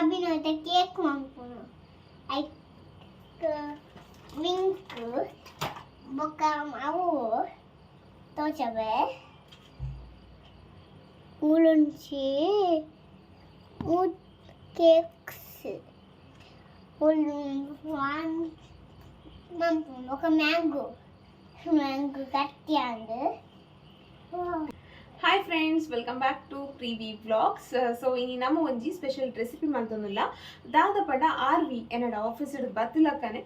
Sabino, até aqui é como? Aí, brinco, boca amor, tô te aberto, ulanche, o que que Ulan, mango, boca mango, mango gatiando. Oh. Hi friends welcome back to Preevi vlogs so ಇನ್ನು ನಮ್ಮ ಒಂಜಿ special recipe ಮಂತೊಂದುಲ್ಲ ದಾದ ಪಡ R V ಎನ್ನಡ office ಬತ್ತಲಕ್ಕನೆ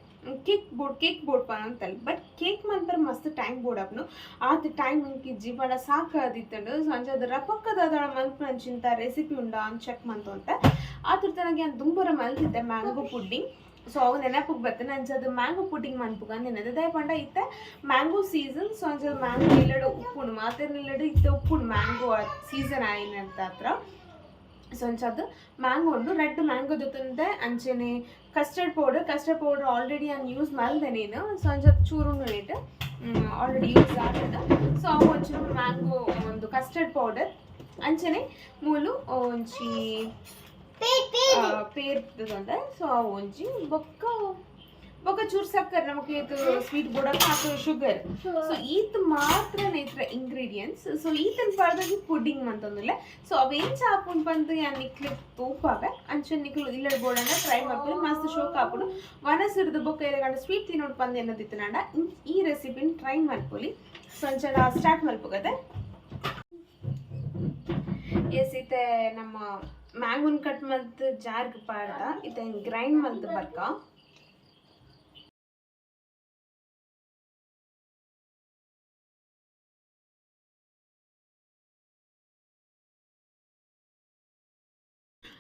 cake board cake board ಪಂತಲ್ಲ but cake ಮಂತರ್ ಮಸ್ತ್ ಟೈಮ್ ಬೋರ್ಡ್ ಅಪ್ನು ಆತ ಟೈಮ್ ಇಂಕಿ ಜೀವನ ಸಾಕಾದಿತ್ತಂಡು ಸೊ ಅಂಚೆ ಪಕ್ಕದಾದ ಮಲ್ಪನ ಅಂಚಿಂತ ರೆಸಿಪಿ ಉಂಡ ಅಂತ ಚೆಕ್ ಮಂತು ಅಂತ ತನಗೆ ಅಂತ ದುಂಬರ ಮಲ್ತಿದ್ದೆ ಮ್ಯಾಂಗೋ ಪುಡ್ಡಿಂಗ್ ಸೊ ಅವು ನೆನಪಿಗೆ ಬರ್ತೇನೆ ಅಂಚದು ಮ್ಯಾಂಗೋ ಪುಟಿಂಗ್ ಮನ್ಪುಗ ನೆನದ ದಯ ಪಂಡ ಇತ್ತೆ ಮ್ಯಾಂಗೋ ಸೀಸನ್ ಸೊ ಅಂಚದು ಮ್ಯಾಂಗೋ ಇಲ್ಲಡು ಉಪ್ಪುಂಡು ಮಾತೆ ನಿಲ್ಲಡು, ಇತ್ತೆ ಉಪ್ಪುಂಡು ಮ್ಯಾಂಗೋ ಸೀಸನ್ ಆಯ್ನಂತ ಹತ್ರ. ಸೊ ಅಂಚದು ಮ್ಯಾಂಗೋ ಉಂಡು, ರೆಡ್ ಮ್ಯಾಂಗೋ ಜೊತೆ ಅಂಚೆನೆ custard powder custard powder already ನಾನು ಯೂಸ್ ಮಾಡಿದೆ ನೀನು. ಸೊ ಅಂಚದು ನೇಟ್ ಆಲ್ರೆಡಿ ಯೂಸ್ ಆಗಿದೆ ಸೊ ಅವು ಒಂಚೂರು ಮ್ಯಾಂಗೋ ಒಂದು ಕಸ್ಟರ್ಡ್ ಪೌಡರ್ ಅಂಚೆನೆ ಮೂಲು, ಒಂಚಿ ಪೇರ್ತದಂದೆ ಸೊ ಆ ಒಂಜಿ ಬೊಕ್ಕ ಬೊಕ್ಕ ಚೂರು ಸಕ್ಕರ್ ನಮಗೆ ಇದು ಸ್ವೀಟ್ ಬುಡಕ್ಕೆ ಹಾಕೋ ಶುಗರ್ ಸೊ ಈತ್ ಮಾತ್ರ ನೇತ್ರ ಇಂಗ್ರೀಡಿಯೆಂಟ್ಸ್ ಸೊ ಈತನ ಪಾಡ್ದಾಗಿ ಪುಡ್ಡಿಂಗ್ ಅಂತಂದಿಲ್ಲ. ಸೊ ಅವೇನ್ ಚಾಪುನ್ ಬಂದು ಯಾ ನಿಕ್ಲಿ ತೂಪಾವೆ ಅಂಚೆ ನಿಕ್ಲು ಇಲ್ಲಡ್ ಬೋಡನ್ನ ಟ್ರೈ ಮಾಡ್ಕೊಂಡು ಮಸ್ತ್ ಶೋಕ್ ಹಾಕೊಂಡು ವನಸಿರ್ದು ಬೊಕ್ಕ ಎರಗಂಡ ಸ್ವೀಟ್ ತಿನ್ನೋಡು ಬಂದು ಅನ್ನೋದಿತ್ತು ನಾಡ ಈ ರೆಸಿಪಿನ ಟ್ರೈ ಮಾಡ್ಕೊಳ್ಳಿ ಸೊ ಅಂಚೆ ಸ್ಟಾರ್ಟ್ ಮಲ್ಪೋಗದೆ ಎಸ್ ಇತ್ತೆ ನಮ್ಮ ಮ್ಯಾಂಗೋನ್ ಕಟ್ ಮಲ್ತ್ ಜಾರ್ಗ್ ಪಾಡ್ದ ಇತ್ತ ಗ್ರೈಂಡ್ ಮಲ್ತ್ ಬರ್ಕ.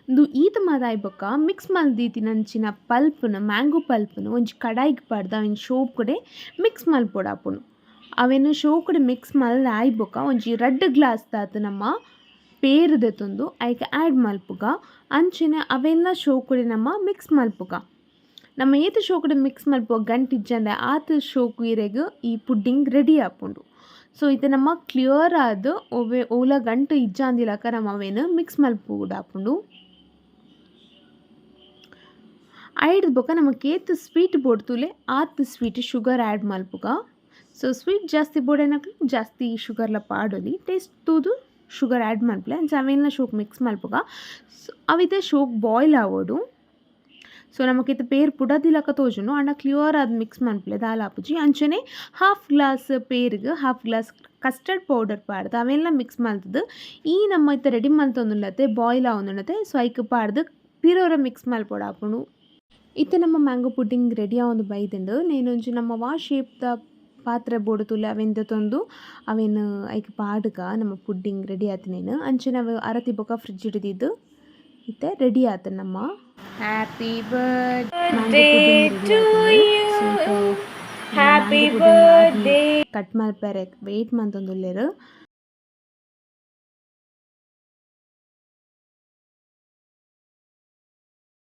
ಇಂದು ಈತ ಮದಾಯ್ ಬೊಕ್ಕ ಮಿಕ್ಸ್ ಮಲ್ದೀತಿನಂಚಿನ ಪಲ್ಪುನ, ಮ್ಯಾಂಗೋ ಪಲ್ಪ್ನ, ಒಂಜಿ ಕಡಾಯಿಗೆ ಪಾಡ್ದ ಅವಿನ ಕಡೆ ಮಿಕ್ಸ್ ಮಲ್ಪೊಡಾಪುನು ಅವೆನ್ ಶೋಕುಡೆ ಮಿಕ್ಸ್ ಮಲ್ದ ಆಯ್ ಬೊಕ್ಕ, ಒಂಜಿ ರೆಡ್ ಗ್ಲಾಸ್ ದಾತು ನಮ್ಮ ಪೇರು ದೆತೊಂದು ಐಕೆ ಆ್ಯಡ್ ಮಲ್ಪುಗ, ಅಂಚಿನ ಅವೆಲ್ಲ ಶೋಕುಡೆ ನಮ್ಮ ಮಿಕ್ಸ್ ಮಲ್ಪುಗ. ನಮ್ಮ ಏತ ಶೋಕುಡೆ ಮಿಕ್ಸ್ ಮಲ್ಪುಗ ಗಂಟಿಜ್ಜಂದ ಆತ ಶೋಕು ಇರೆಗ್ ಈ ಪುಡ್ಡಿಂಗ್ ರೆಡಿ ಆಪುಂಡು. ಸೊ ಇದು ನಮ್ಮ ಕ್ಲಿಯರ್ ಆದ ಒವೆ ಓಲ ಗಂಟು ಇಜ್ಜಾಂದಿಲಕ ನಮ್ಮ ಅವೇನು ಮಿಕ್ಸ್ ಮಲ್ಪುಡಾಪುಂಡು ಐಡ್ ಬೊಕ ನಮ್ಮ ಏತ್ ಸ್ವೀಟ್ ಬೋಡ್ತುಲೆ ಆತ್ ಸ್ವೀಟ್ ಶುಗರ್ ಆ್ಯಡ್ ಮಲ್ಪುಗ. ಸೊ, ಸ್ವೀಟ್ ಜಾಸ್ತಿ ಬೋಡೇನಕ್ಲು ಜಾಸ್ತಿ ಶುಗರ್ಲ ಪಾಡೊಲಿ ಟೇಸ್ಟ್ ತೂದು ಆ್ಯಡ್ ಮಲ್ಪಲೆ ಅಂಚ ಅವೆಲ್ಲ ಶೋಕ್ ಮಿಕ್ಸ್ ಮಲ್ಪುಗ ಅವಿತೆ ಶೋಕ್ ಬಾಯ್ಲ್ ಆವೋಡು ಸೊ ಇದು ಪೇರ್ ಪುಡದಿಲಕ ತೋಜುನು. ಅಣ್ಣ ಕ್ಲಿಯರ್ ಅದು ಮಿಕ್ಸ್ ಮನ್ಪಲೆ ದಾಲ್ ಆಪುಜಿ. ಅಂಚನೆ ಹಾಫ್ ಗ್ಲಾಸ್ ಪೇರ್ಗ್ ಹಾಫ್ ಗ್ಲಾಸ್ ಕಸ್ಟರ್ಡ್ ಪೌಡರ್ ಪಾಡ್ದು ಅವೆಲ್ಲ ಮಿಕ್ಸ್ ಮಲ್ತದು ಈ ನಮ್ಮ ಇತ್ತ ರೆಡಿ ಮಲ್ತೊಂದುಲ್ಲತೆ ಬಾಯ್ಲ್ ಆವೊಂದುಲ್ಲತೆ ಸೊ, ಐಕ್ ಪಾಡ್ದು ಪಿರೋರ ಮಿಕ್ಸ್ ಮಲ್ಪೊಡಾಪುಂಡು ಇತ್ತೆ ನಮ್ಮ ಮ್ಯಾಂಗೋ ಪುಡ್ಡಿಂಗ್ ರೆಡಿ ಆವೊಂದು ಬೈದಿಂಡು ನೇನೊಂಜಿ ನಮ್ಮ ವಾ ಶೇಪ್ದ ಪಾತ್ರೆ ಬೋಡುತುಲೆ ಅವೆಂದ ತಂದು ಅವೆನ್ ಐಕ್ ಪಾಡ್ಗ ನಮ್ಮ ಪುಡ್ಡಿಂಗ್ ರೆಡಿ ಆತನೇನು ಅಂಚನೆ ಅವು ಅರತಿ ಬೊಕ ಫ್ರಿಡ್ಜ್ ಹಿಡಿದಿದ್ದು. ಇತ್ತೆ ರೆಡಿ ಆತ ನಮ್ಮ. Happy birthday happy birthday cut ಮಾಡ್ಬೇರೆ wait ಮಂತೊಂದುಲ್ಲೆರ್